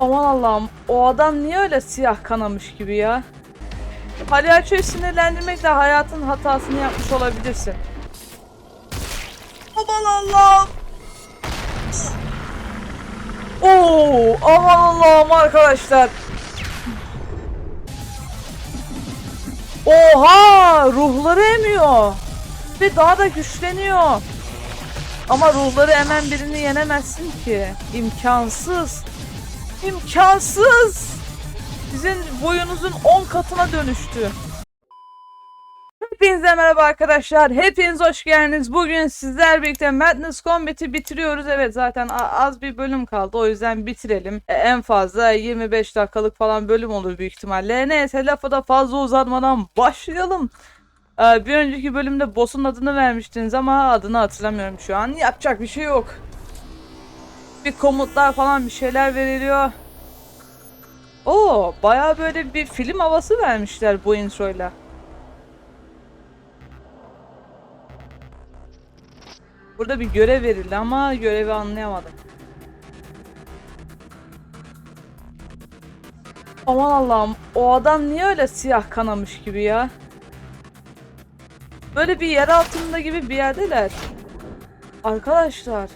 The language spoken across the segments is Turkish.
Aman Allah'ım o adam niye öyle siyah kanamış gibi ya? Palyaçoyu sinirlendirmekle hayatın hatasını yapmış olabilirsin. Aman Allah'ım. Oo, aman Allah'ım arkadaşlar. Oha! Ruhları emiyor. Ve daha da güçleniyor. Ama ruhları emen birini yenemezsin ki. İmkansız. İmkansız. Sizin boyunuzun 10 katına dönüştü. Hepinize merhaba arkadaşlar. Hepiniz hoş geldiniz. Bugün sizler birlikte Madness Combat'i bitiriyoruz. Evet zaten az bir bölüm kaldı. O yüzden bitirelim. E, en fazla 25 dakikalık falan bölüm olur büyük ihtimalle. Neyse lafı da fazla uzatmadan başlayalım. Ee, bir önceki bölümde boss'un adını vermiştiniz ama adını hatırlamıyorum şu an. Yapacak bir şey yok. Bir komutlar falan bir şeyler veriliyor. Oo, bayağı böyle bir film havası vermişler bu introyla. Burada bir görev verildi ama görevi anlayamadım. Aman Allah'ım o adam niye öyle siyah kanamış gibi ya? Böyle bir yer altında gibi bir yerdeler. Arkadaşlar.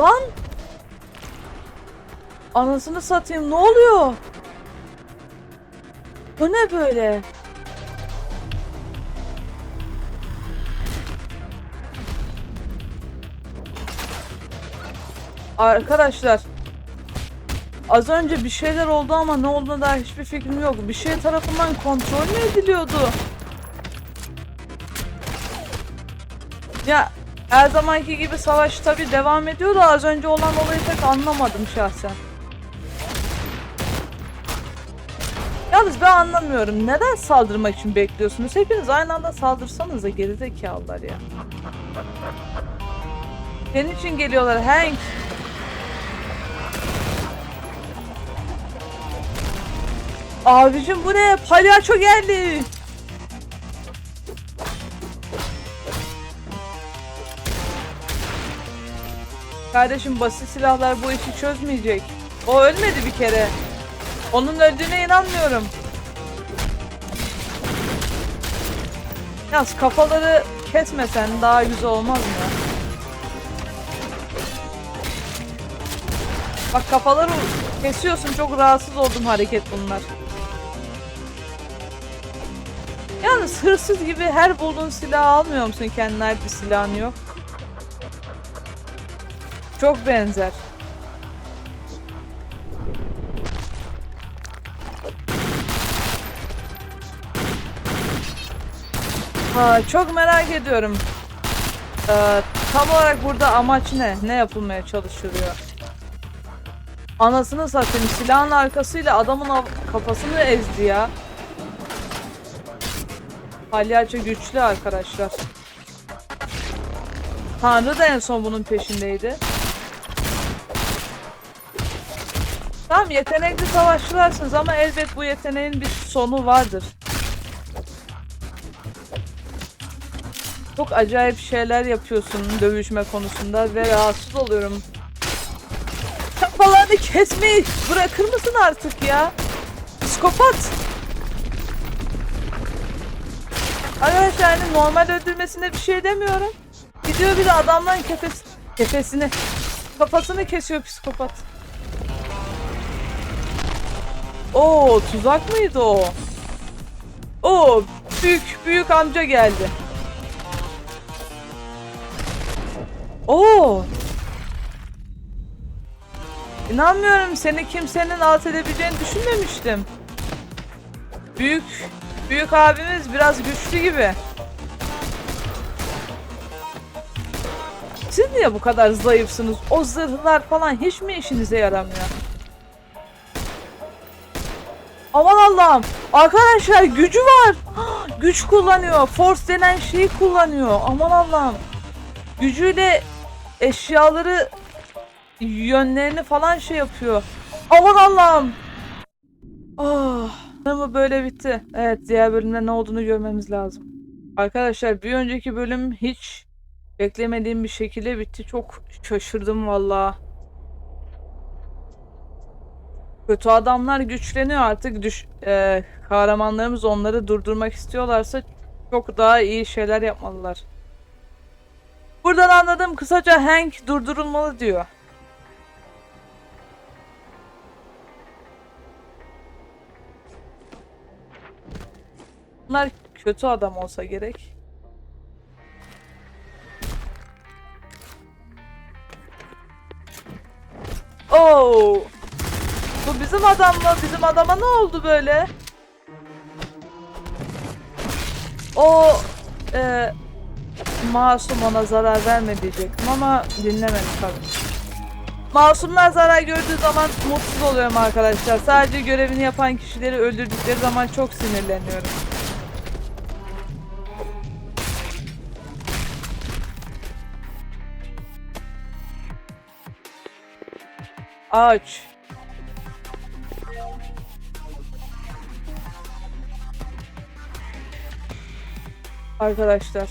Lan! Anasını satayım ne oluyor? Bu ne böyle? Arkadaşlar Az önce bir şeyler oldu ama ne olduğuna dair hiçbir fikrim yok. Bir şey tarafından kontrol mü ediliyordu? Ya her zamanki gibi savaş tabi devam ediyor da az önce olan olayı pek anlamadım şahsen. Yalnız ben anlamıyorum. Neden saldırmak için bekliyorsunuz? Hepiniz aynı anda saldırsanız da gerizekalılar ya. Senin için geliyorlar Hank. Abicim bu ne? Palyaço geldi. Kardeşim basit silahlar bu işi çözmeyecek. O ölmedi bir kere. Onun öldüğüne inanmıyorum. Yalnız kafaları kesmesen daha güzel olmaz mı? Bak kafaları kesiyorsun çok rahatsız oldum hareket bunlar. Yalnız hırsız gibi her bulduğun silahı almıyor musun kendine bir silahın yok? Çok benzer. Ha, çok merak ediyorum. Ee, tam olarak burada amaç ne? Ne yapılmaya çalışılıyor? Anasını satayım silahın arkasıyla adamın kafasını ezdi ya. Palyaço güçlü arkadaşlar. Tanrı da en son bunun peşindeydi. Tamam yetenekli savaşçılarsınız ama elbet bu yeteneğin bir sonu vardır. Çok acayip şeyler yapıyorsun dövüşme konusunda ve rahatsız oluyorum. Kafalarını kesmeyi bırakır mısın artık ya? Psikopat. Arkadaşlar yani normal öldürmesine bir şey demiyorum. Gidiyor bir de adamların kefes, kefesini, kafasını kesiyor psikopat. Oo tuzak mıydı o? Oo büyük büyük amca geldi. Oo İnanmıyorum seni kimsenin alt edebileceğini düşünmemiştim. Büyük büyük abimiz biraz güçlü gibi. Siz niye bu kadar zayıfsınız? O zırhlar falan hiç mi işinize yaramıyor? Aman Allah'ım. Arkadaşlar gücü var. Güç kullanıyor. Force denen şeyi kullanıyor. Aman Allah'ım. Gücüyle eşyaları yönlerini falan şey yapıyor. Aman Allah'ım. Ah, ama böyle bitti. Evet, diğer bölümde ne olduğunu görmemiz lazım. Arkadaşlar bir önceki bölüm hiç beklemediğim bir şekilde bitti. Çok şaşırdım valla. Kötü adamlar güçleniyor artık. Düş, e, kahramanlarımız onları durdurmak istiyorlarsa çok daha iyi şeyler yapmalılar. Buradan anladım kısaca Hank durdurulmalı diyor. Bunlar kötü adam olsa gerek. Oo! Bu bizim adam mı? Bizim adama ne oldu böyle? O e, masum ona zarar verme ama dinlemedim tabii. Masumlar zarar gördüğü zaman mutsuz oluyorum arkadaşlar. Sadece görevini yapan kişileri öldürdükleri zaman çok sinirleniyorum. Ağaç. Arkadaşlar.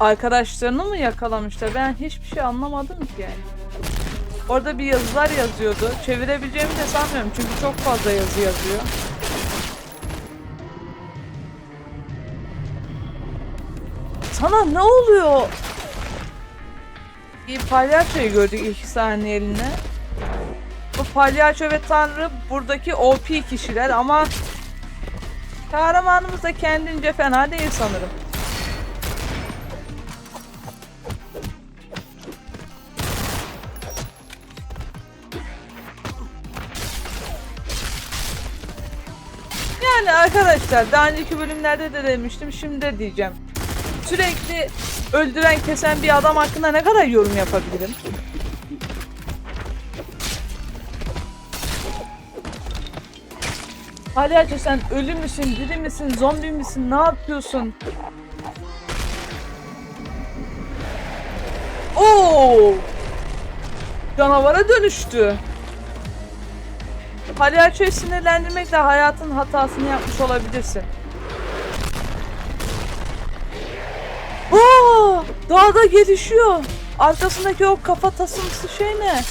Arkadaşlarını mı yakalamışlar? Ben hiçbir şey anlamadım ki yani. Orada bir yazılar yazıyordu. Çevirebileceğimi de sanmıyorum çünkü çok fazla yazı yazıyor. Sana ne oluyor? Bir palyaçoyu gördük iki saniyeliğine. Bu palyaço ve tanrı buradaki OP kişiler ama kahramanımız da kendince fena değil sanırım. Yani arkadaşlar daha önceki bölümlerde de demiştim şimdi de diyeceğim. Sürekli öldüren kesen bir adam hakkında ne kadar yorum yapabilirim? Palyaço sen ölü müsün, diri misin, zombi misin, ne yapıyorsun? Oo! Canavara dönüştü. Palyaçoyu sinirlendirmekle hayatın hatasını yapmış olabilirsin. Oo! Dağda gelişiyor. Arkasındaki o kafa tasımsı şey ne?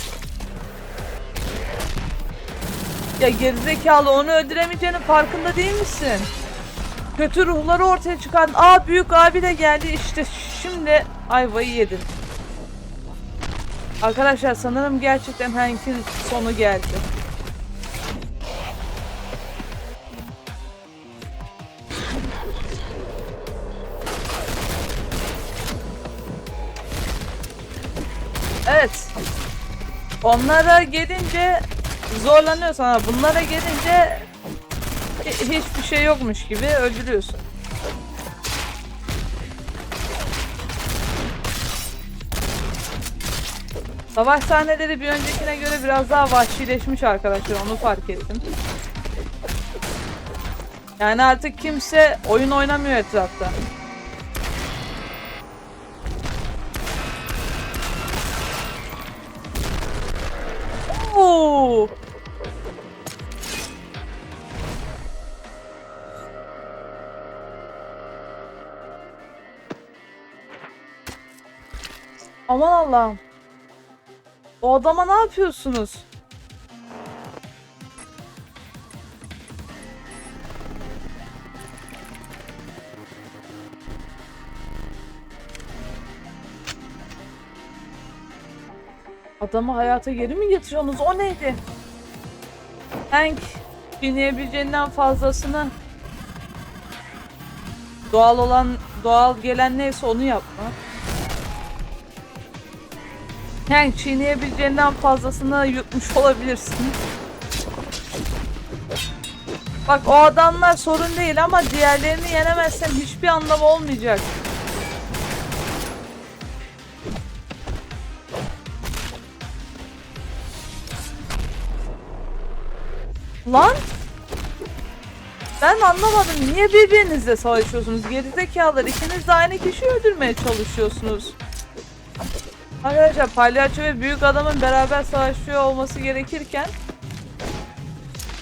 Ya gerizekalı onu öldüremeyeceğinin farkında değil misin? Kötü ruhları ortaya çıkardın. Aa büyük abi de geldi işte şimdi ayvayı yedin. Arkadaşlar sanırım gerçekten Hank'in sonu geldi. Evet. Onlara gelince zorlanıyorsun ama bunlara gelince hi- hiçbir şey yokmuş gibi öldürüyorsun. Savaş sahneleri bir öncekine göre biraz daha vahşileşmiş arkadaşlar onu fark ettim. Yani artık kimse oyun oynamıyor etrafta. Oo! Aman Allah'ım. O adama ne yapıyorsunuz? Adamı hayata geri mi getiriyorsunuz? O neydi? Hank çiğneyebileceğinden fazlasını doğal olan doğal gelen neyse onu yapma. Hank çiğneyebileceğinden fazlasını yutmuş olabilirsin. Bak o adamlar sorun değil ama diğerlerini yenemezsen hiçbir anlamı olmayacak. Lan! Ben anlamadım. Niye birbirinizle savaşıyorsunuz? Gerizekalılar. İkiniz de aynı kişiyi öldürmeye çalışıyorsunuz. Arkadaşlar palyaço ve büyük adamın beraber savaşıyor olması gerekirken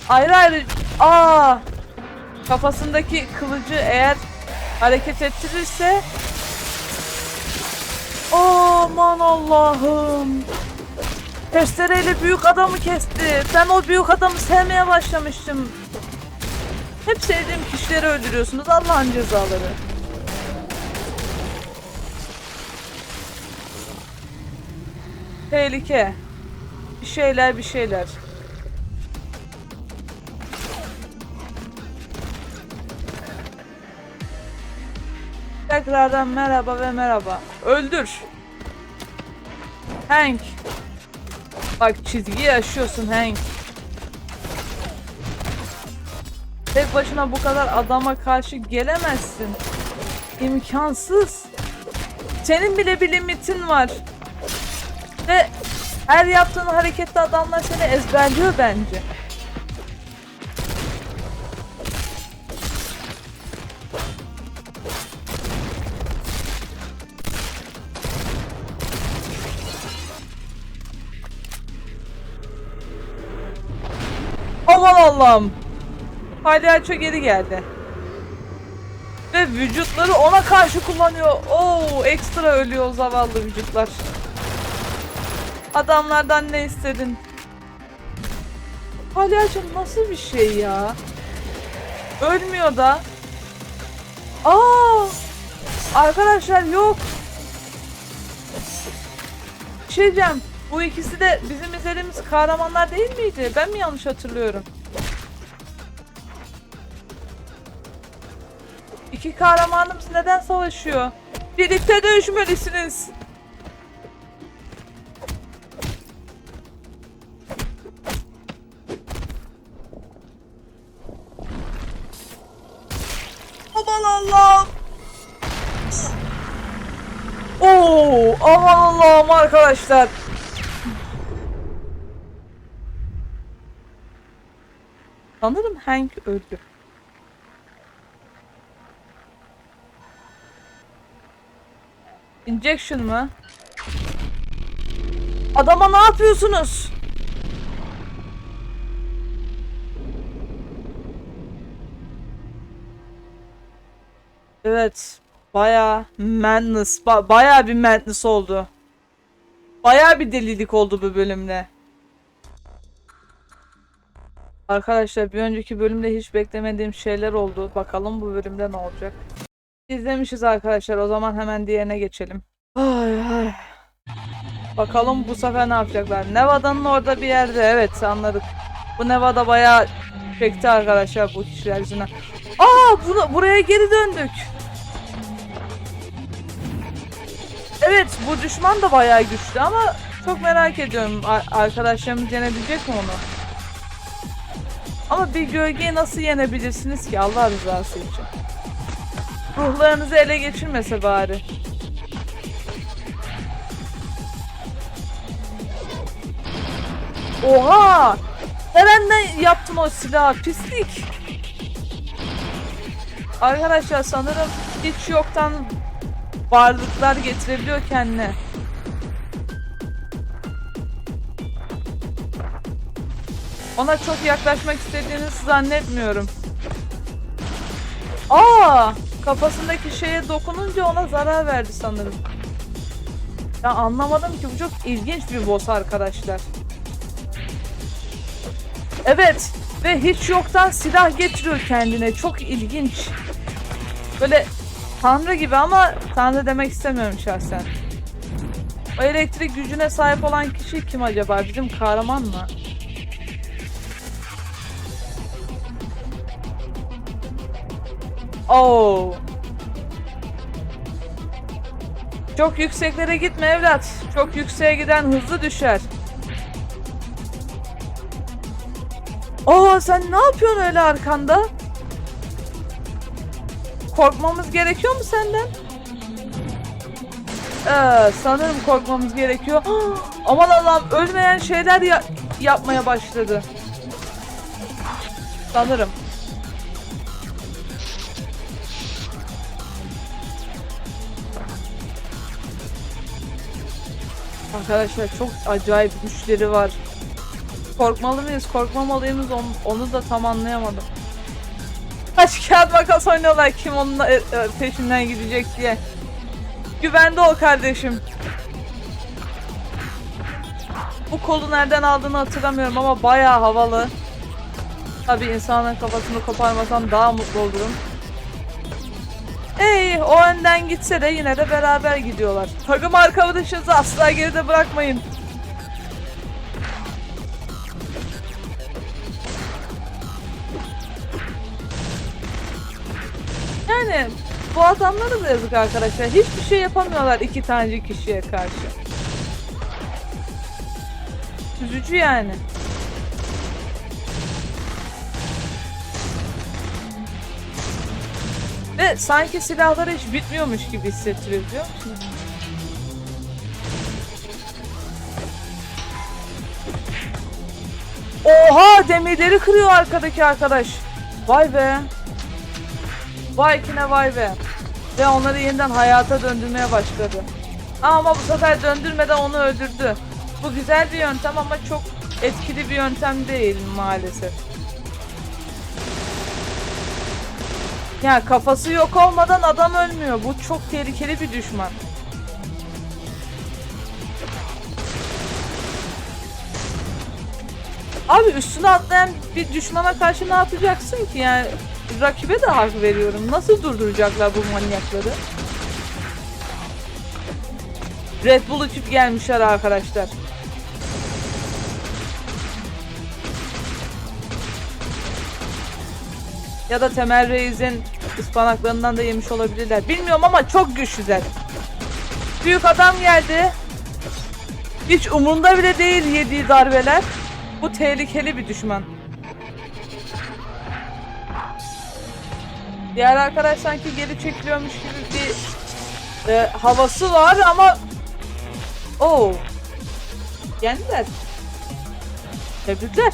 ayrı ayrı aa kafasındaki kılıcı eğer hareket ettirirse aman Allah'ım Testereyle büyük adamı kesti. Ben o büyük adamı sevmeye başlamıştım. Hep sevdiğim kişileri öldürüyorsunuz Allah'ın cezaları. Tehlike. Bir şeyler bir şeyler. Tekrardan merhaba ve merhaba. Öldür. Hank. Bak çizgiyi aşıyorsun Hank. Tek başına bu kadar adama karşı gelemezsin. İmkansız. Senin bile bir limitin var. Ve her yaptığın harekette adamlar seni ezberliyor bence. Aman Allah'ım. Palyaço geri geldi. Ve vücutları ona karşı kullanıyor. Oo, ekstra ölüyor zavallı vücutlar. Adamlardan ne istedin? Palyaço nasıl bir şey ya? Ölmüyor da. Aa! Arkadaşlar yok. Bir şey. Bu ikisi de bizim izlediğimiz kahramanlar değil miydi? Ben mi yanlış hatırlıyorum? İki kahramanımız neden savaşıyor? Birlikte dövüşmelisiniz. Aman Allah'ım. Oo, aman Allah'ım arkadaşlar. Sanırım Hank öldü. Injection mı? Adama ne yapıyorsunuz? Evet. Baya madness. Ba baya bir madness oldu. Baya bir delilik oldu bu bölümde. Arkadaşlar bir önceki bölümde hiç beklemediğim şeyler oldu. Bakalım bu bölümde ne olacak. İzlemişiz arkadaşlar. O zaman hemen diğerine geçelim. Ay ay. Bakalım bu sefer ne yapacaklar. Nevada'nın orada bir yerde. Evet anladık. Bu Nevada bayağı çekti arkadaşlar bu kişiler yüzünden. Aa bunu, buraya geri döndük. Evet bu düşman da bayağı güçlü ama çok merak ediyorum. Ar- arkadaşlarımız yenebilecek mi onu? Ama bir gölgeyi nasıl yenebilirsiniz ki Allah rızası için? Ruhlarınızı ele geçirmese bari. Oha! Nereden yaptın o silahı? Pislik! Arkadaşlar sanırım hiç yoktan varlıklar getirebiliyor kendine. Ona çok yaklaşmak istediğinizi zannetmiyorum. Aa! Kafasındaki şeye dokununca ona zarar verdi sanırım. Ya anlamadım ki bu çok ilginç bir boss arkadaşlar. Evet ve hiç yoktan silah getiriyor kendine. Çok ilginç. Böyle tanrı gibi ama tanrı demek istemiyorum şahsen. O elektrik gücüne sahip olan kişi kim acaba? Bizim kahraman mı? Oo. Çok yükseklere gitme evlat. Çok yükseğe giden hızlı düşer. Aa sen ne yapıyorsun öyle arkanda? Korkmamız gerekiyor mu senden? Ee, sanırım korkmamız gerekiyor. Aman Allah'ım ölmeyen şeyler ya- yapmaya başladı. Sanırım. Arkadaşlar çok acayip güçleri var. Korkmalı mıyız, korkmamalıyız onu, onu da tam anlayamadım. Taş kağıt makas oynuyorlar kim onun e, e, peşinden gidecek diye. Güvende ol kardeşim. Bu kolu nereden aldığını hatırlamıyorum ama bayağı havalı. Tabi insanın kafasını koparmasam daha mutlu olurum. Ey o önden gitse de yine de beraber gidiyorlar. Takım arkadaşınızı asla geride bırakmayın. Bu adamlara da yazık arkadaşlar. Hiçbir şey yapamıyorlar iki tane kişiye karşı. Üzücü yani. Ve sanki silahları hiç bitmiyormuş gibi hissettiriyor biliyor musun? Oha demirleri kırıyor arkadaki arkadaş. Vay be. Vay kine vay be. Ve onları yeniden hayata döndürmeye başladı. Ama bu sefer döndürmeden onu öldürdü. Bu güzel bir yöntem ama çok etkili bir yöntem değil maalesef. Ya kafası yok olmadan adam ölmüyor. Bu çok tehlikeli bir düşman. Abi üstüne atlayan bir düşmana karşı ne yapacaksın ki? Yani rakibe de hak veriyorum. Nasıl durduracaklar bu manyakları? Red Bull içip gelmişler arkadaşlar. Ya da Temel Reis'in ıspanaklarından da yemiş olabilirler. Bilmiyorum ama çok güçlüler. Büyük adam geldi. Hiç umurunda bile değil yediği darbeler. Bu tehlikeli bir düşman. Diğer arkadaş sanki geri çekiliyormuş gibi bir e, havası var ama Oo. Yendiler. Tebrikler.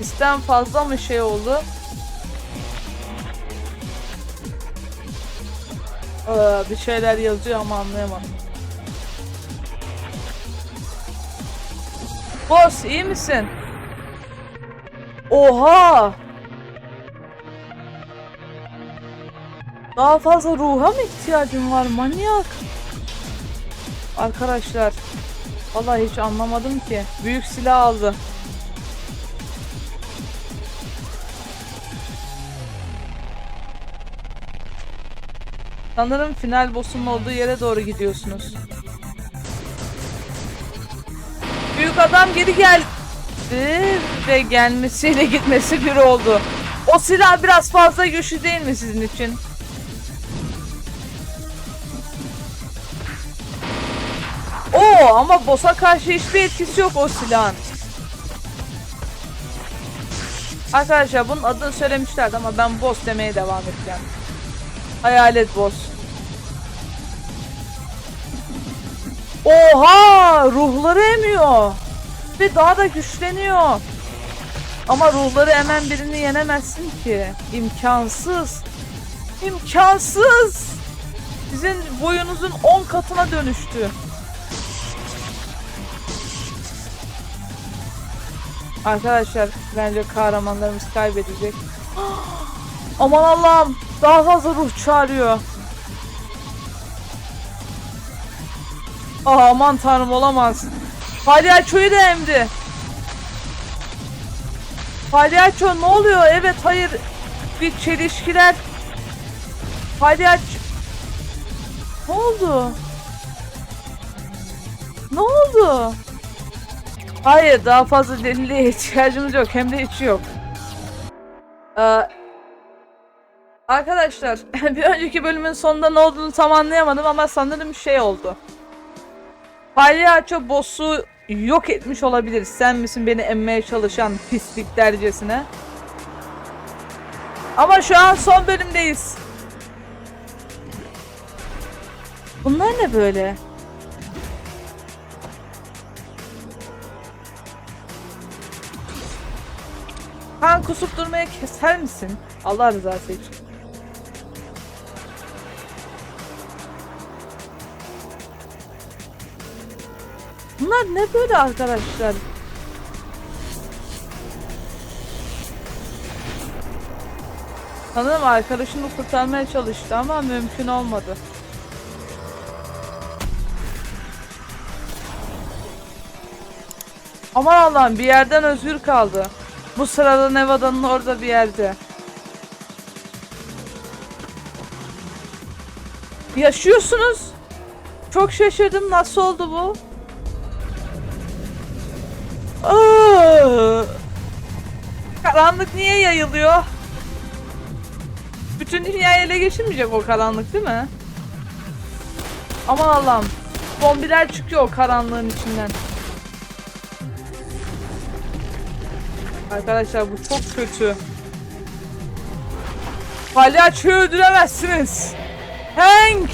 İsten fazla mı şey oldu? Aa, bir şeyler yazıyor ama anlayamadım. Boss iyi misin? Oha! Daha fazla ruha mı ihtiyacım var manyak? Arkadaşlar Vallahi hiç anlamadım ki. Büyük silah aldı. Sanırım final boss'un olduğu yere doğru gidiyorsunuz. Büyük adam geri geldi ve gelmesiyle gitmesi bir oldu. O silah biraz fazla güçlü değil mi sizin için? Ama boss'a karşı hiçbir etkisi yok o silahın. Arkadaşlar bunun adını söylemişlerdi ama ben boss demeye devam edeceğim. Hayalet boss. Oha! Ruhları emiyor. Ve daha da güçleniyor. Ama ruhları emen birini yenemezsin ki. İmkansız. İmkansız. Sizin boyunuzun 10 katına dönüştü. Arkadaşlar bence kahramanlarımız kaybedecek. Aman Allah'ım daha fazla ruh çağırıyor. Aa, aman tanrım olamaz. Palyaçoyu da emdi. Palyaço ne oluyor? Evet hayır. Bir çelişkiler. Palyaço. Ne oldu? Ne oldu? Hayır daha fazla deliliğe ihtiyacımız yok. Hem de hiç yok. Ee, arkadaşlar bir önceki bölümün sonunda ne olduğunu tam anlayamadım ama sanırım şey oldu. Palyaço boss'u yok etmiş olabilir. Sen misin beni emmeye çalışan pislik dercesine? Ama şu an son bölümdeyiz. Bunlar ne böyle? Kan kusup durmaya keser misin? Allah rızası için. Bunlar ne böyle arkadaşlar? Sanırım arkadaşını kurtarmaya çalıştı ama mümkün olmadı. Aman Allah'ım bir yerden özgür kaldı. Bu sırada Nevada'nın orada bir yerde. Yaşıyorsunuz. Çok şaşırdım. Nasıl oldu bu? Aa! Karanlık niye yayılıyor? Bütün dünyayı ele geçirmeyecek o karanlık değil mi? Aman Allah'ım. Zombiler çıkıyor o karanlığın içinden. Arkadaşlar bu çok kötü. Palyaçoyu öldüremezsiniz. Hank!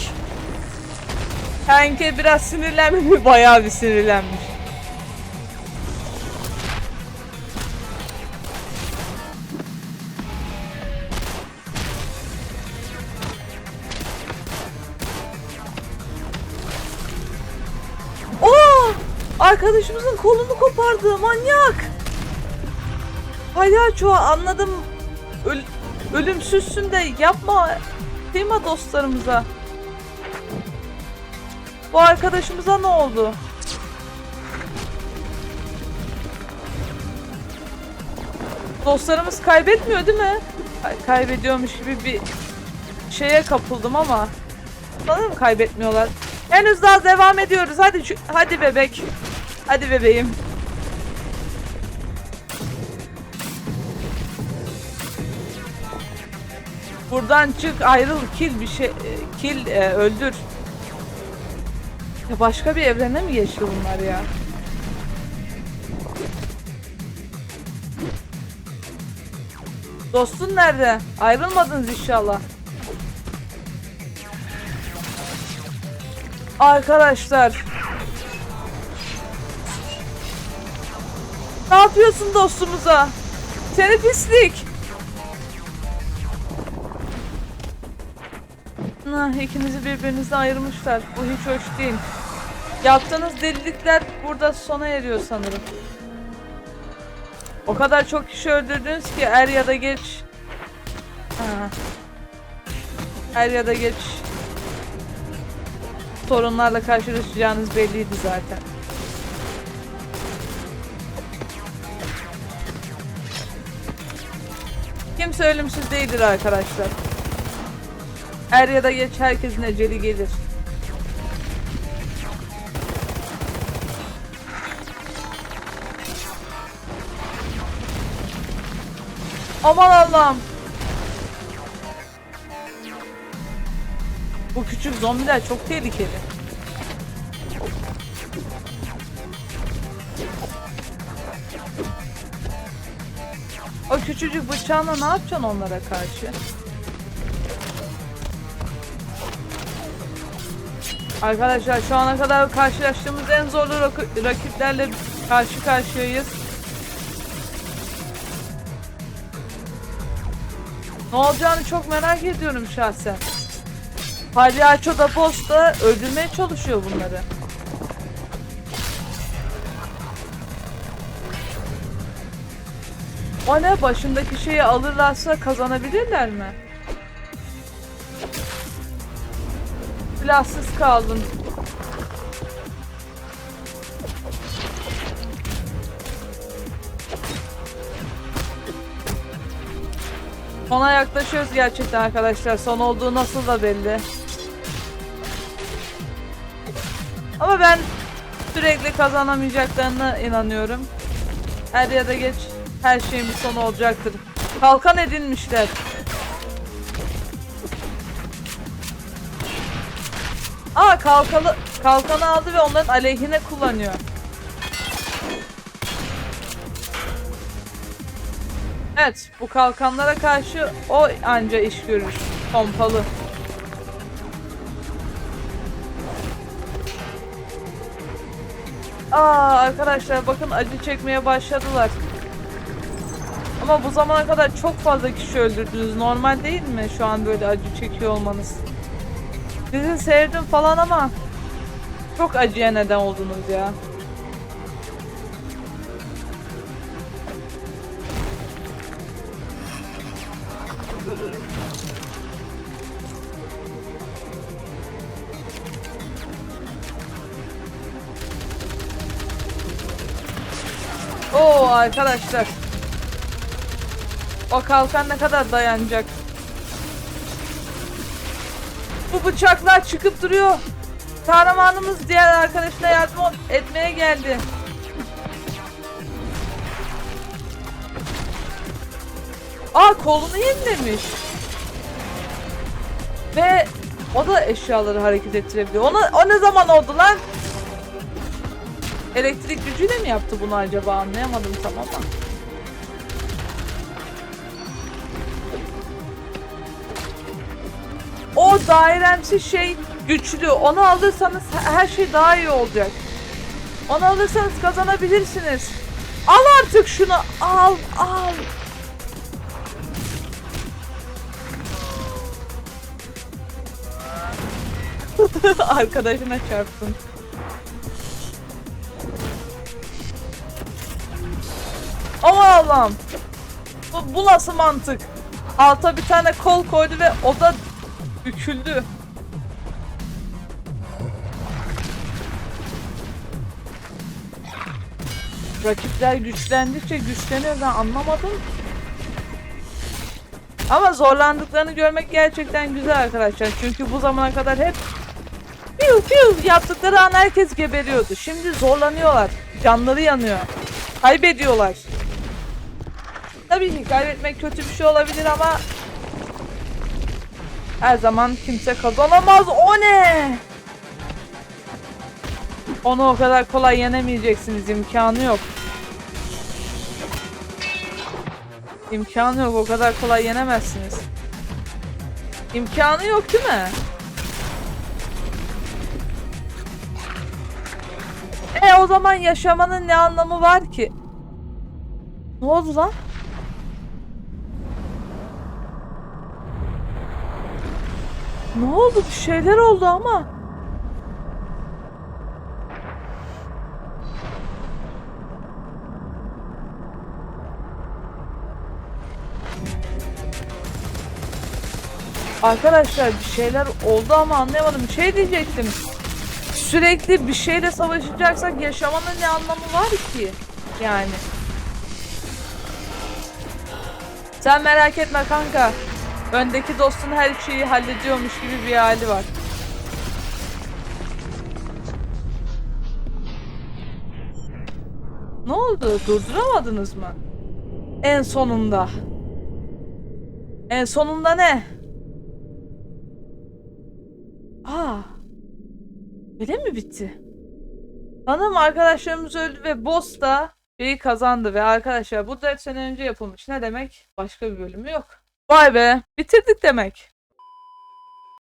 Hank'e biraz sinirlenmiş. Bayağı bir sinirlenmiş. Arkadaşımızın kolunu kopardı. Manyak. Palyaço anladım. Öl ölümsüzsün de yapma. Kıyma dostlarımıza. Bu arkadaşımıza ne oldu? Dostlarımız kaybetmiyor değil mi? Kay- kaybediyormuş gibi bir şeye kapıldım ama sanırım kaybetmiyorlar. Henüz daha devam ediyoruz. Hadi hadi bebek. Hadi bebeğim. Buradan çık, ayrıl, kill bir şey, e, kill, e, öldür. Ya başka bir evrene mi geçti bunlar ya? Dostun nerede? Ayrılmadınız inşallah. Arkadaşlar. Ne yapıyorsun dostumuza? Seni pislik. Ah, ikinizi birbirinizden ayırmışlar. Bu hiç hoş değil. Yaptığınız delilikler burada sona eriyor sanırım. O kadar çok kişi öldürdünüz ki er ya da geç. Ha. Er ya da geç. Sorunlarla karşılaşacağınız belliydi zaten. Kimse ölümsüz değildir arkadaşlar. Er ya da geç herkesin eceli gelir. Aman Allah'ım. Bu küçük zombiler çok tehlikeli. O küçücük bıçağınla ne yapacaksın onlara karşı? Arkadaşlar şu ana kadar karşılaştığımız en zorlu rak- rakiplerle karşı karşıyayız. Ne olacağını çok merak ediyorum şahsen. Palyaço da boss da öldürmeye çalışıyor bunları. O ne? Başındaki şeyi alırlarsa kazanabilirler mi? Silahsız kaldım. Sona yaklaşıyoruz gerçekten arkadaşlar. Son olduğu nasıl da belli. Ama ben sürekli kazanamayacaklarına inanıyorum. Er ya da geç her şeyin bir sonu olacaktır. Kalkan edinmişler. Aa kalkanı, kalkanı aldı ve onların aleyhine kullanıyor. Evet bu kalkanlara karşı o anca iş görür. Pompalı. Aa arkadaşlar bakın acı çekmeye başladılar. Ama bu zamana kadar çok fazla kişi öldürdünüz. Normal değil mi şu an böyle acı çekiyor olmanız? Sizi sevdim falan ama çok acıya neden oldunuz ya. Oo arkadaşlar. O kalkan ne kadar dayanacak? Bu bıçaklar çıkıp duruyor. Kahramanımız diğer arkadaşına yardım etmeye geldi. Aa kolunu yenilemiş. Ve o da eşyaları hareket ettirebiliyor. Ona, o ne zaman oldu lan? Elektrik gücüyle mi yaptı bunu acaba anlayamadım tam ama. Dairemsi şey güçlü. Onu alırsanız her şey daha iyi olacak. Onu alırsanız kazanabilirsiniz. Al artık şunu. Al, al. Arkadaşına çarptın. Aman Allah'ım. Bu, bu nasıl mantık? Alta bir tane kol koydu ve o da büküldü. Rakipler güçlendikçe güçleniyor ben anlamadım. Ama zorlandıklarını görmek gerçekten güzel arkadaşlar. Çünkü bu zamana kadar hep piu piu yaptıkları an herkes geberiyordu. Şimdi zorlanıyorlar. Canları yanıyor. Kaybediyorlar. Tabii ki kaybetmek kötü bir şey olabilir ama her zaman kimse kazanamaz. O ne? Onu o kadar kolay yenemeyeceksiniz. imkanı yok. İmkanı yok. O kadar kolay yenemezsiniz. İmkanı yok değil mi? E o zaman yaşamanın ne anlamı var ki? Ne oldu lan? Ne oldu? Bir şeyler oldu ama. Arkadaşlar bir şeyler oldu ama anlayamadım. Bir şey diyecektim. Sürekli bir şeyle savaşacaksak yaşamanın ne anlamı var ki? Yani. Sen merak etme kanka. Öndeki dostun her şeyi hallediyormuş gibi bir hali var. Ne oldu? Durduramadınız mı? En sonunda. En sonunda ne? Aa. Bile mi bitti? Sanırım arkadaşlarımız öldü ve boss da şeyi kazandı ve arkadaşlar bu 4 sene önce yapılmış. Ne demek? Başka bir bölümü yok. Vay be. Bitirdik demek.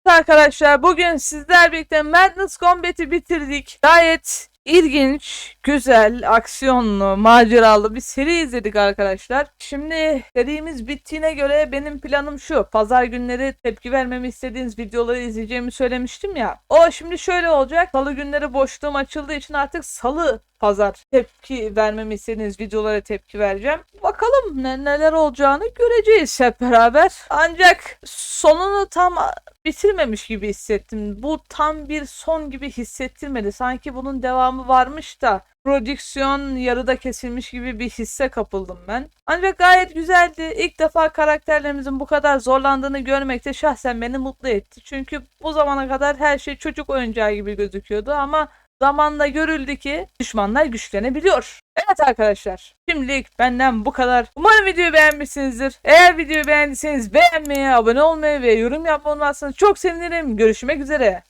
Arkadaşlar bugün sizler birlikte Madness Combat'i bitirdik. Gayet ilginç, güzel, aksiyonlu, maceralı bir seri izledik arkadaşlar. Şimdi serimiz bittiğine göre benim planım şu. Pazar günleri tepki vermemi istediğiniz videoları izleyeceğimi söylemiştim ya. O şimdi şöyle olacak. Salı günleri boşluğum açıldığı için artık salı pazar tepki vermemi istediğiniz videolara tepki vereceğim. Bakalım ne, neler olacağını göreceğiz hep beraber. Ancak sonunu tam bitirmemiş gibi hissettim. Bu tam bir son gibi hissettirmedi. Sanki bunun devamı varmış da prodüksiyon yarıda kesilmiş gibi bir hisse kapıldım ben. Ancak gayet güzeldi. İlk defa karakterlerimizin bu kadar zorlandığını görmek de şahsen beni mutlu etti. Çünkü bu zamana kadar her şey çocuk oyuncağı gibi gözüküyordu ama zamanla görüldü ki düşmanlar güçlenebiliyor. Evet arkadaşlar şimdilik benden bu kadar. Umarım videoyu beğenmişsinizdir. Eğer videoyu beğendiyseniz beğenmeyi, abone olmayı ve yorum yapmayı unutmazsanız çok sevinirim. Görüşmek üzere.